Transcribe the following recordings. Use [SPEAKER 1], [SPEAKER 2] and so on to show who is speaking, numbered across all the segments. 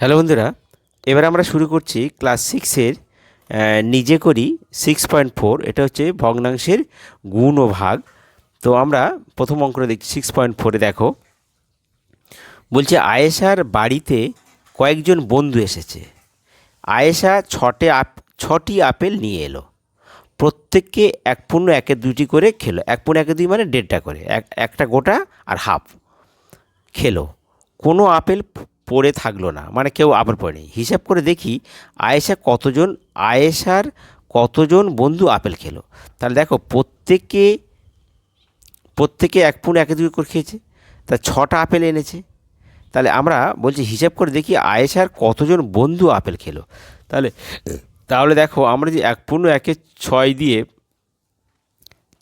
[SPEAKER 1] Hello বন্ধুরা, এবার আমরা শুরু করছি ক্লাস সিক্সের নিজে করি সিক্স পয়েন্ট ফোর এটা হচ্ছে ভগ্নাংশের গুণ ও ভাগ। তো আমরা প্রথম অঙ্কটা দেখছি সিক্স পয়েন্ট ফোরে দেখো। বলছে, আয়েশার বাড়িতে কয়েকজন বন্ধু এসেছে। আয়েশা ছটে আপ, ছটি আপেল নিয়ে এলো। প্রত্যেককে এক পূর্ণ একে দুটি করে খেলো। এক পূর্ণ একে দুই মানে দেড়টা করে, এক, একটা গোটা আর হাফ খেলো। কোনো আপেল পড়ে থাকল না মানে কেউ আপেল পড়েনি। হিসাব করে দেখি আয়েশা কতজন, আয়েশার কতজন বন্ধু আপেল খেলো। তাহলে দেখো প্রত্যেকে প্রত্যেকে এক পুন একে দুই করে খেয়েছে, তা ছটা আপেল এনেছে। তাহলে আমরা বলছি হিসাব করে দেখি আয়েশার কতজন বন্ধু আপেল খেলো। তাহলে তাহলে দেখো আমরা যে এক পূর্ণ একে ছয় দিয়ে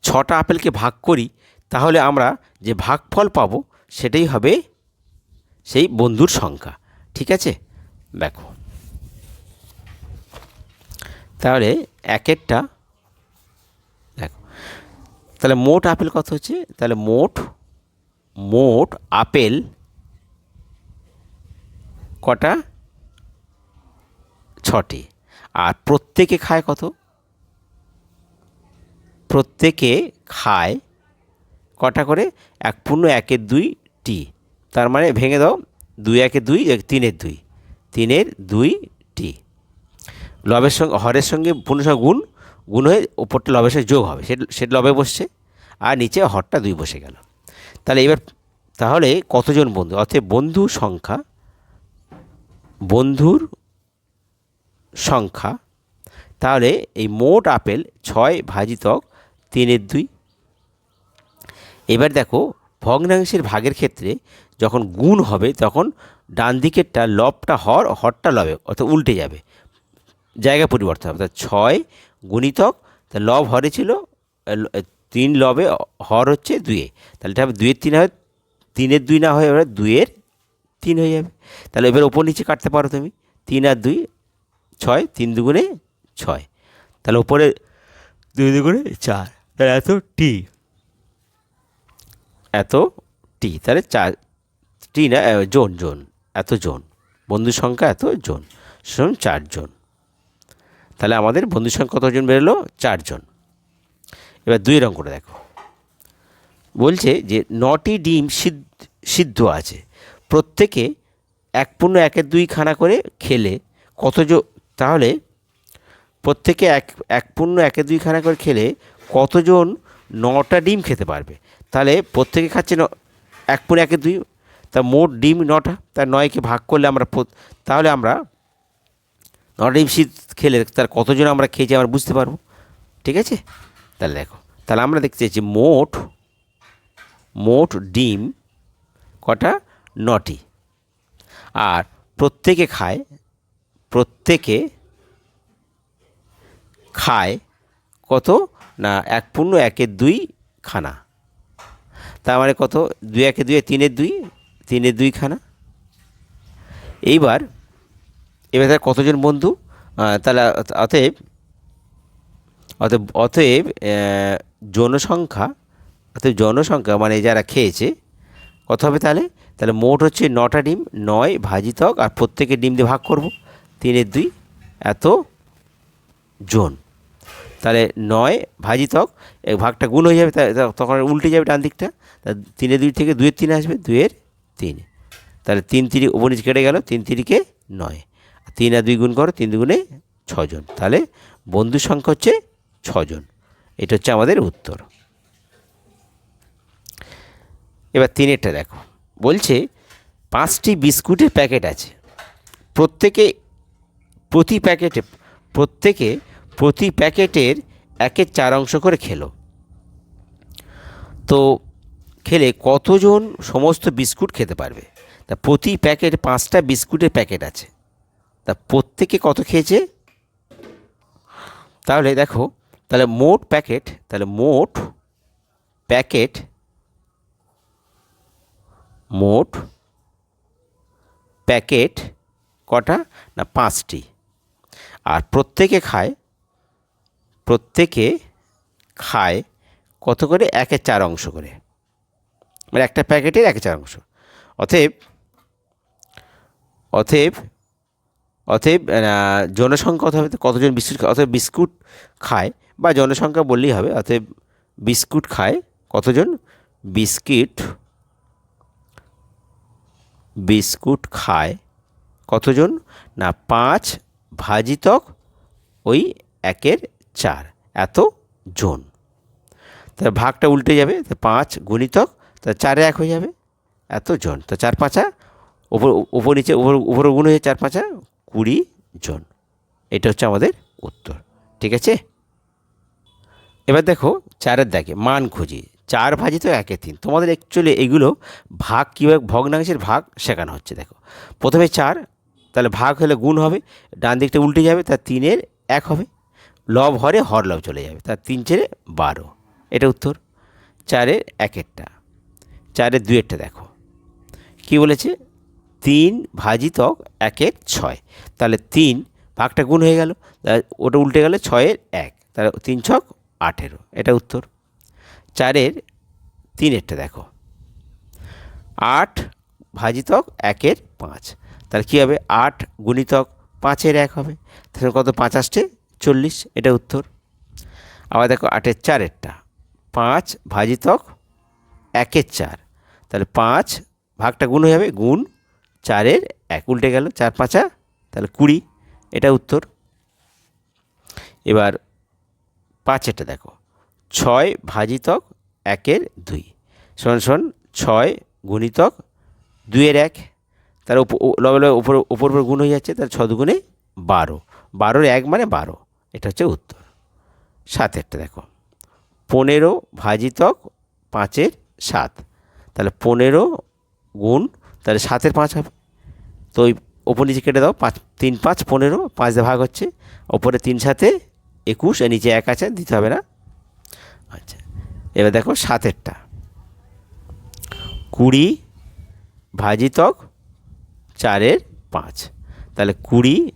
[SPEAKER 1] ছটা আপেলকে ভাগ করি, তাহলে আমরা যে ভাগফল পাবো সেটাই হবে সেই বন্ধুর সংখ্যা, ঠিক আছে? দেখো। তাহলে একেরটা, দেখো। তাহলে মোট আপেল কত হচ্ছে? তাহলে মোট মোট আপেল কটা? ছটি। আর প্রত্যেকে খায় কত? প্রত্যেকে খায় কটা করে? এক পূর্ণ একের দুই টি তার মানে ভেঙে দাও দুই একে দুই, এক তিনের দুই। তিনের দুই টি। লবের সঙ্গে, হরের সঙ্গে সঙ্গে গুণ গুণ হয়ে ওপরটা লবের সঙ্গে যোগ হবে। সেটা লবে বসছে আর নিচে হরটা দুই বসে গেল। তাহলে এবার, তাহলে কতজন বন্ধু? অর্থাৎ বন্ধু সংখ্যা, বন্ধুর সংখ্যা, তাহলে এই মোট আপেল ছয় ভাজিতক তিনের দুই। এবার দেখো, ভগ্নাংশের ভাগের ক্ষেত্রে যখন গুণ হবে, তখন ডান দিকেরটা লবটা হর, হরটা লবে, অর্থাৎ উল্টে যাবে। জায়গা পরিবর্তন হবে। অর্থাৎ ছয় গুণিতক, তা লব হরে ছিল তিন লবে হর হচ্ছে দুয়ে। তাহলে এটা দুয়ের তিন হয়, তিনের দুই না হয়ে এবার দুইয়ের তিন হয়ে যাবে। তাহলে এবার ওপর নিচে কাটতে পারো তুমি। তিন আর দুই, ছয়, তিন দুগুণে ছয়। তাহলে ওপরে দুই দুগুণে চার। তাহলে এত টি। এত টি। তাহলে চার টি না জন জন, এত জন। বন্ধুর সংখ্যা এত জন। শুনুন চারজন তাহলে আমাদের বন্ধুর সংখ্যা কতজন বেরোলো? চারজন এবার দুই রঙ করে দেখো। বলছে যে নটি ডিম সিদ্ধ আছে। প্রত্যেকে এক পূর্ণ একের দুই খানা করে খেলে কতজন তাহলে প্রত্যেকে এক এক পূর্ণ একে দুই খানা করে খেলে কতজন নটা ডিম খেতে পারবে? তাহলে প্রত্যেকে খাচ্ছে ন, এক পূর্ণ একে দুই তা মোট ডিম নটা তার নয়কে ভাগ করলে আমরা তাহলে আমরা নটা ডিম শীত খেলে তার কতজন আমরা খেয়েছি আমরা বুঝতে পারব। ঠিক আছে? তাহলে দেখো, তাহলে আমরা দেখতে চাইছি মোট মোট ডিম কটা? নটি। আর প্রত্যেকে খায় প্রত্যেকে খায় কত? না, এক পূর্ণ একের দুই খানা। তার মানে কত? দুই, একে দুই, তিনের দুই তিনের দুই খানা এইবার, এবার তার কতজন বন্ধু? তাহলে অত- অতএব অতএব অতএব জনসংখ্যা অতএব জনসংখ্যা মানে যারা খেয়েছে, কত হবে তাহলে? তাহলে মোট হচ্ছে নটা ডিম, নয় ভাজিতক আর প্রত্যেকে ডিম দিয়ে ভাগ করব। তিনের দুই, এত জন। তাহলে নয় ভাজিতক ভাগটা গুণ হয়ে যাবে তখন উল্টে যাবে ডান দিকটা তা তিনে দুই থেকে দুয়ের তিন আসবে দুয়ের তিন। তাহলে তিন তিরি উপর কেটে গেল, তিন তিরিকে নয়। তিন আর দুই গুণ করো, তিন দুগুণে ছজন তাহলে বন্ধু সংখ্যা হচ্ছে ছজন। এটা হচ্ছে আমাদের উত্তর। এবার তিনেরটা দেখো। বলছে, পাঁচটি বিস্কুটের প্যাকেট আছে। প্রত্যেকে, প্রতি প্যাকেটে, প্রত্যেকে প্রতি প্যাকেটের একের চার অংশ করে খেলো। তো খেলে কতজন সমস্ত বিস্কুট খেতে পারবে? তা প্রতি প্যাকেট পাঁচটা বিস্কুটের প্যাকেট আছে। তা প্রত্যেকে কত খেয়েছে? তাহলে দেখো, তাহলে মোট প্যাকেট, তাহলে মোট প্যাকেট মোট প্যাকেট কটা? না, পাঁচটি। আর প্রত্যেকে খায় প্রত্যেকে খায় কত করে? একের চার অংশ করে। মানে একটা প্যাকেটের এক চার অংশ। অতএব অতএব অতএব জনসংখ্যা অথবা কতজন বিস্কুট অতএব বিস্কুট খায় বা জনসংখ্যা বললেই হবে, অতএব বিস্কুট খায় কতজন? বিস্কিট, বিস্কুট খায় কতজন? না, পাঁচ ভাজিতক ওই একের চার এত জন তার ভাগটা উল্টে যাবে পাঁচ গুণিতক তা চারে এক হয়ে যাবে। এত জন। তো চার পাঁচা ওপর উপর নিচে, উপর উপর গুণ হয়ে চার পাঁচা, কুড়ি জন। এটা হচ্ছে আমাদের উত্তর। ঠিক আছে? এবার দেখো, চারের দাগে মান খুঁজি। চার ভাজি তো একে তিন। তোমাদের অ্যাকচুয়ালি এগুলো ভাগ কীভাবে, ভগ্নাংশের ভাগ শেখানো হচ্ছে, দেখো। প্রথমে চার, তাহলে ভাগ হলে গুণ হবে, ডান দিকটা উল্টে যাবে তার তিনের এক হবে। লব হরে, হর লব চলে যাবে তার তিন চেরে বারো। এটা উত্তর। চারের একেরটা। চারের দুয়েরটা দেখো। কি বলেছে? তিন ভাজিতক একের ছয়। তাহলে তিন ভাগটা গুণ হয়ে গেল। ওটা উল্টে গেলে ছয়ের এক। তাহলে তিন ছক আঠেরো। এটা উত্তর। চারের তিনেরটা দেখো। আট ভাজিতক একের পাঁচ। তাহলে কী হবে? আট গুণিতক পাঁচের এক হবে। তাহলে কত? পাঁচ আসছে? চল্লিশ। এটা উত্তর। আবার দেখো, আটের চারেরটা। পাঁচ ভাজিতক একের চার। তাহলে পাঁচ ভাগটা গুণ হয়ে যাবে, গুণ চারের এক, উল্টে গেল চার পাঁচা, তাহলে কুড়ি। এটা উত্তর। এবার পাঁচেরটা দেখো। ছয় ভাজিতক একের দুই। শোন শোন, ছয় গুণিতক দুইয়ের এক। তার লবে লবে উপর উপর উপর গুণ হয়ে যাচ্ছে তার ছ দুগুণে বারো। বারোর এক মানে বারো। এটা হচ্ছে উত্তর। সাতেরটা দেখো। পনেরো ভাজিতক পাঁচের সাত। তাহলে পনেরো গুণ, তাহলে সাতের পাঁচ হবে তো ওই ওপর নিচে কেটে দাও, পাঁচ, তিন, পাঁচ, পনেরো, পাঁচ দিয়ে ভাগ হচ্ছে। ওপরে তিন সাথে একুশ আর নিচে এক আছে, দিতে হবে না। আচ্ছা এবার দেখো সাতেরটা। কুড়ি ভাজিতক চারের পাঁচ। তাহলে কুড়ি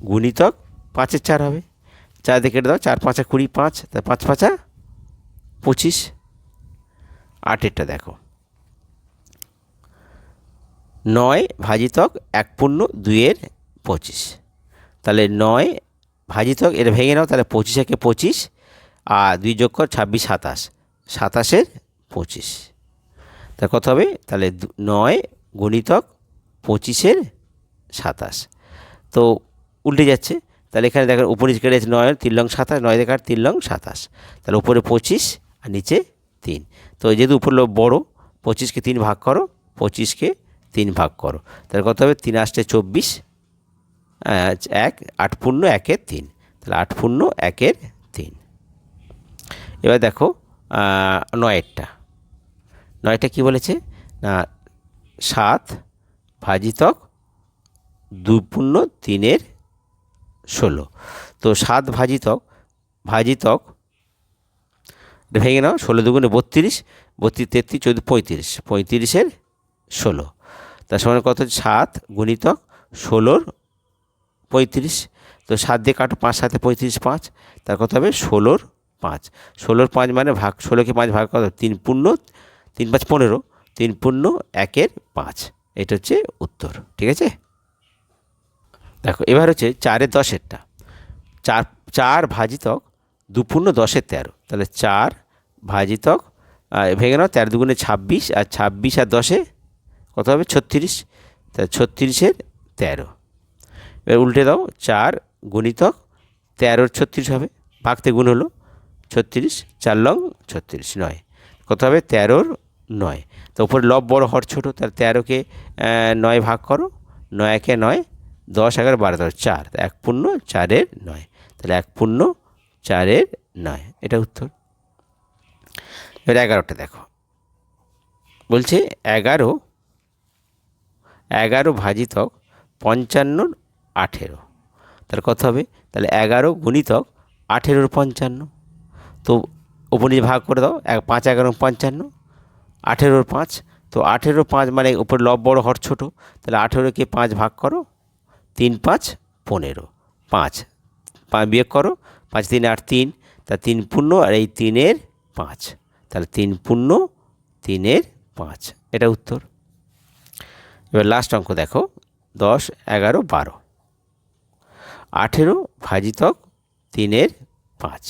[SPEAKER 1] গুণিতক পাঁচের চার হবে। চার দিয়ে কেটে দাও, চার, পাঁচা কুড়ি, পাঁচ তা পাঁচ, পাঁচা পঁচিশ। আটেরটা দেখো। নয় ভাজিতক এক পূর্ণ দুইয়ের পঁচিশ। তাহলে নয় ভাজিতক এটা ভেঙে নাও, তাহলে পঁচিশ একে পঁচিশ, আর দুই যোগ কর ছাব্বিশ সাতাশ। সাতাশের পঁচিশ। তা কত হবে? তাহলে নয় গুণিতক পঁচিশের সাতাশ। তো উল্টে যাচ্ছে। তাহলে এখানে দেখেন উপরে কেটে আছে নয়, তিন লং সাতাশ, নয় দেখার তিন লং সাতাশ। তাহলে উপরে পঁচিশ আর নিচে তিন। তো যেহেতু উপর বড়ো, পঁচিশকে তিন ভাগ করো, পঁচিশকে তিন ভাগ করো। তাহলে কত হবে? তিন আসতে চব্বিশ। আহ, এক আট পূর্ণ একের তিন। তাহলে আট পূর্ণ একের তিন। এবার দেখো নয়েরটা। নয়টা কি বলেছে? না সাত ভাজিতক দুই পূর্ণ তিনের ষোলো। তো সাত ভাজিতক ভাজিতক ভেঙে নাও ষোলো দুগুণে বত্রিশ বত্রিশ তেত্রিশ চৌদ্দ পঁয়ত্রিশ পঁয়ত্রিশের ষোলো। তার সমান কত সাত গুণিতক ষোলোর পঁয়ত্রিশ। তো সাত দিয়ে কাটো পাঁচ সাথে পঁয়ত্রিশ, পাঁচ। তার কত হবে ষোলোর পাঁচ। ষোলোর পাঁচ মানে ভাগ, ষোলোকে পাঁচ ভাগ কত? তিন পূর্ণ, তিন পাঁচ পনেরো। তিন পূর্ণ, একের পাঁচ। এটা হচ্ছে উত্তর। ঠিক আছে? দেখো, এবার হচ্ছে চারের দশেরটা। চার চার ভাজিতক দুপূর্ণ দশের তেরো। তাহলে চার ভাজিতক ভেঙে নাও, তেরো দুগুণে ছাব্বিশ, আর ছাব্বিশ আর দশে কত হবে? ছত্রিশ। তা ছত্রিশের তেরো। এবার উল্টে দাও, চার গুণিতক তেরোর ছত্রিশ হবে। ভাগতে গুণ হলো ছত্রিশ, চার লং ছত্রিশ, নয়। কত হবে? তেরোর নয়। তো উপরে লব বড় হর ছোটো, তাহলে তেরোকে নয় ভাগ করো। নয় একে নয়, দশ এগারো বারো দশ চার। এক পূর্ণ চারের নয়। তাহলে এক পূর্ণ চারের নয়। এটা উত্তর। এবার এগারোটা দেখো। বলছে এগারো এগারো ভাজিতক পঞ্চান্ন আঠেরো। তাহলে কত হবে? তাহলে এগারো গুণিতক আঠেরোর পঞ্চান্ন। তো ওপর ভাগ করে দাও, এক পাঁচ এগারো পঞ্চান্ন, আঠেরোর পাঁচ। তো আঠেরো পাঁচ মানে উপর লব বড় হর ছোটো। তাহলে আঠেরোকে পাঁচ ভাগ করো, তিন পাঁচ পনেরো। পাঁচ। পাঁচ বিয়োগ করো, পাঁচ তিন আট তিন। তা তিন পূর্ণ আর এই তিনের পাঁচ। তাহলে তিন পূর্ণ তিনের পাঁচ। এটা উত্তর। এবার লাস্ট অঙ্ক দেখো। দশ, এগারো, বারো। আঠেরো ভাজিতক তিনের পাঁচ।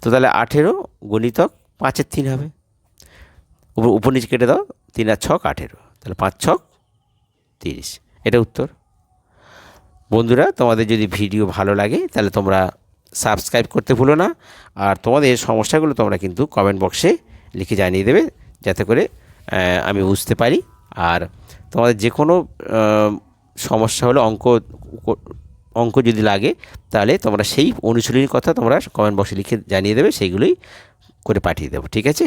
[SPEAKER 1] তো তাহলে আঠেরো গণিতক পাঁচের তিন হবে। উপর নিচে কেটে দাও, তিন আর ছক আঠেরো। তাহলে পাঁচ ছক তিরিশ। এটা উত্তর। বন্ধুরা, তোমাদের যদি ভিডিও ভালো লাগে, তাহলে তোমরা সাবস্ক্রাইব করতে ভুলো না। আর তোমাদের সমস্যাগুলো তোমরা কিন্তু কমেন্ট বক্সে লিখে জানিয়ে দেবে, যাতে করে আমি বুঝতে পারি। আর তোমাদের যে কোনো সমস্যা হলে অঙ্ক অঙ্ক যদি লাগে, তাহলে তোমরা সেই অনুশীলনীর কথা তোমরা কমেন্ট বক্সে লিখে জানিয়ে দেবে, সেইগুলোই করে পাঠিয়ে দেবো, ঠিক আছে?